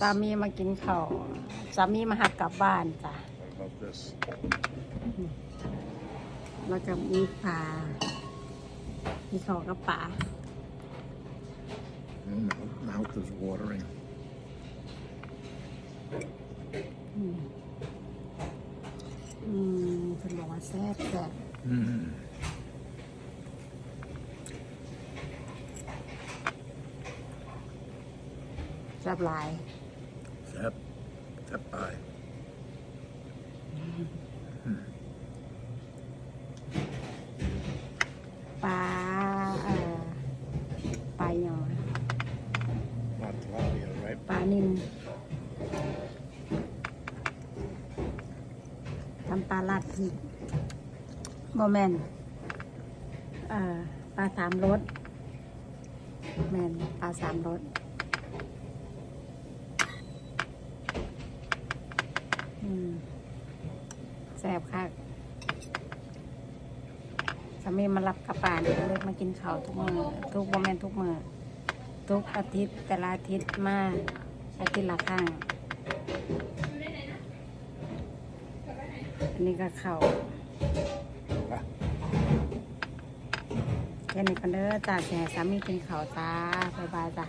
สามีมากินข้าวสามีมาหักกลับบ้านจ้ะ What about this? แล้วก็มีปลามีข้าวกับปลา Oh, mouth, mouth is watering. อืมอืมเพิ่นบอกว่าแซ่บแซ่บ Mm. แซ่บหลาย Zap. Zap by. ปลาเอ่อปลาหยอ Not Claudia, right? ปลานิลทำปลาลัดพริกบอแมนเอ่อปลาสามรสแมนปลาสามรสอืม แซ่บคักสามีมารับกระป่านเลยมากินข้าวทุกมือทุกโมเมนทุกมือทุกอาทิตย์แต่ละอาทิตย์มาอาทิตย์ละครั้งอันนี้ก็ข้าวแค่นี้กันเด้อจ้าแช่สามีกินข้าวจ้าบ๊ายบายจ้า